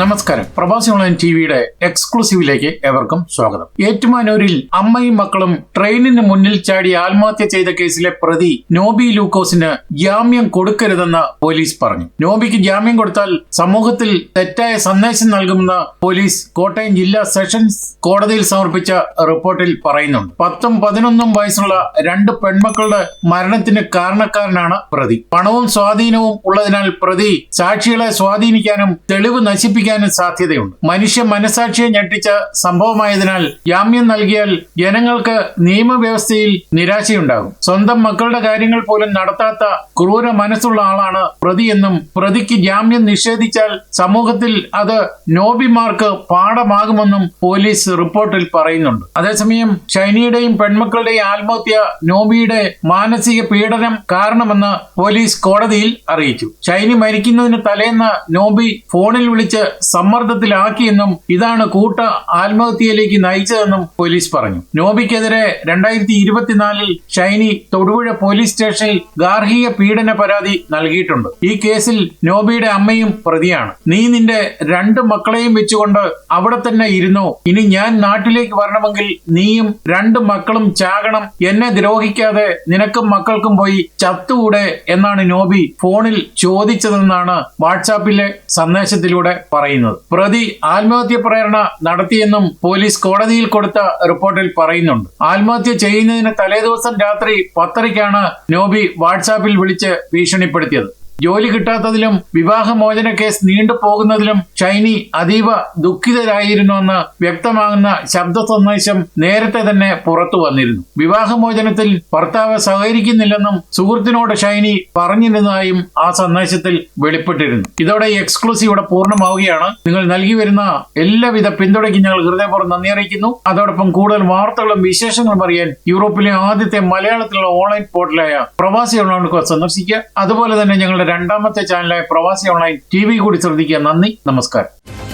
നമസ്കാരം. പ്രവാസി ഓൺലൈൻ ടിവിയുടെ എക്സ്ക്ലൂസീവിലേക്ക് ഏവർക്കും സ്വാഗതം. ഏറ്റുമാനൂരിൽ അമ്മയും മക്കളും ട്രെയിനിന് മുന്നിൽ ചാടി ആത്മഹത്യ ചെയ്ത കേസിലെ പ്രതി നോബി ലൂക്കോസിന് ജാമ്യം കൊടുക്കരുതെന്ന് പോലീസ് പറഞ്ഞു. നോബിക്ക് ജാമ്യം കൊടുത്താൽ സമൂഹത്തിൽ തെറ്റായ സന്ദേശം നൽകുമെന്ന് പോലീസ് കോട്ടയം ജില്ലാ സെഷൻസ് കോടതിയിൽ സമർപ്പിച്ച റിപ്പോർട്ടിൽ പറയുന്നുണ്ട്. പത്തും പതിനൊന്നും വയസ്സുള്ള രണ്ട് പെൺമക്കളുടെ മരണത്തിന് കാരണക്കാരനാണ് പ്രതി. പണവും സ്വാധീനവും ഉള്ളതിനാൽ പ്രതി സാക്ഷികളെ സ്വാധീനിക്കാനും തെളിവ് നശിപ്പിക്കാനും സാധ്യതയുണ്ട്. മനുഷ്യ മനസാക്ഷിയെ ഞെട്ടിച്ച സംഭവമായതിനാൽ ജാമ്യം നൽകിയാൽ ജനങ്ങൾക്ക് നിയമവ്യവസ്ഥയിൽ നിരാശയുണ്ടാകും. സ്വന്തം മക്കളുടെ കാര്യങ്ങൾ പോലും നടത്താത്ത ക്രൂര മനസ്സുള്ള ആളാണ് പ്രതിയെന്നും പ്രതിക്ക് ജാമ്യം നിഷേധിച്ചാൽ സമൂഹത്തിൽ അത് നോബിമാർക്ക് പാഠമാകുമെന്നും പോലീസ് റിപ്പോർട്ടിൽ പറയുന്നുണ്ട്. അതേസമയം ഷൈനിയുടെയും പെൺമക്കളുടെയും ആത്മഹത്യ നോബിയുടെ മാനസിക പീഡനം കാരണമെന്ന് പോലീസ് കോടതിയിൽ അറിയിച്ചു. ഷൈനി മരിക്കുന്നതിന് തലേന്ന് നോബി ഫോണിൽ വിളിച്ച് സമ്മർദ്ദത്തിലാക്കിയെന്നും ഇതാണ് കൂട്ട ആത്മഹത്യയിലേക്ക് നയിച്ചതെന്നും പോലീസ് പറഞ്ഞു. നോബിക്കെതിരെ രണ്ടായിരത്തി ഇരുപത്തിനാലിൽ ഷൈനി തൊടുപുഴ പോലീസ് സ്റ്റേഷനിൽ ഗാർഹിക പീഡന പരാതി നൽകിയിട്ടുണ്ട്. ഈ കേസിൽ നോബിയുടെ അമ്മയും പ്രതിയാണ്. നീ നിന്റെ രണ്ട് മക്കളെയും വെച്ചുകൊണ്ട് അവിടെ തന്നെ ഇരുന്നു. ഇനി ഞാൻ നാട്ടിലേക്ക് വരണമെങ്കിൽ നീയും രണ്ട് മക്കളും ചാകണം. എന്നെ ദ്രോഹിക്കാതെ നിനക്കും മക്കൾക്കും പോയി ചത്തുകൂടെ എന്നാണ് നോബി ഫോണിൽ ചോദിച്ചതെന്നാണ് വാട്സാപ്പിലെ സന്ദേശത്തിലൂടെ പറയുന്നത്. പ്രതി ആത്മഹത്യ പ്രേരണ നടത്തിയെന്നും പോലീസ് കോടതിയിൽ കൊടുത്ത റിപ്പോർട്ടിൽ പറയുന്നുണ്ട്. ആത്മഹത്യ ചെയ്യുന്നതിന് തലേദിവസം രാത്രി പത്തരയ്ക്കാണ് നോബി വാട്സാപ്പിൽ വിളിച്ച് ഭീഷണിപ്പെടുത്തിയത്. ജോലി കിട്ടാത്തതിലും വിവാഹമോചന കേസ് നീണ്ടുപോകുന്നതിലും ഷൈനി അതീവ ദുഃഖിതരായിരുന്നുവെന്ന് വ്യക്തമാകുന്ന ശബ്ദ സന്ദേശം നേരത്തെ തന്നെ പുറത്തു വന്നിരുന്നു. വിവാഹമോചനത്തിൽ ഭർത്താവ് സഹകരിക്കുന്നില്ലെന്നും സുഹൃത്തിനോട് ഷൈനി പറഞ്ഞിരുന്നതായും ആ സന്ദേശത്തിൽ വെളിപ്പെട്ടിരുന്നു. ഇതോടെ എക്സ്ക്ലൂസീവ് ഇവിടെ പൂർണമാവുകയാണ്. നിങ്ങൾ നൽകി വരുന്ന എല്ലാവിധ പിന്തുണയ്ക്കും ഞങ്ങൾ ഹൃദയപൂർവം നന്ദി അറിയിക്കുന്നു. അതോടൊപ്പം കൂടുതൽ വാർത്തകളും വിശേഷങ്ങളും അറിയാൻ യൂറോപ്പിലെ ആദ്യത്തെ മലയാളത്തിലുള്ള ഓൺലൈൻ പോർട്ടലായ പ്രവാസി ഓൺലൈൻ സന്ദർശിക്കുക. അതുപോലെ തന്നെ ഞങ്ങളുടെ രണ്ടാമത്തെ ചാനലായ പ്രവാസി ഓൺലൈൻ ടി വി കൂടി ശ്രദ്ധിക്കുക. നന്ദി നമസ്കാരം.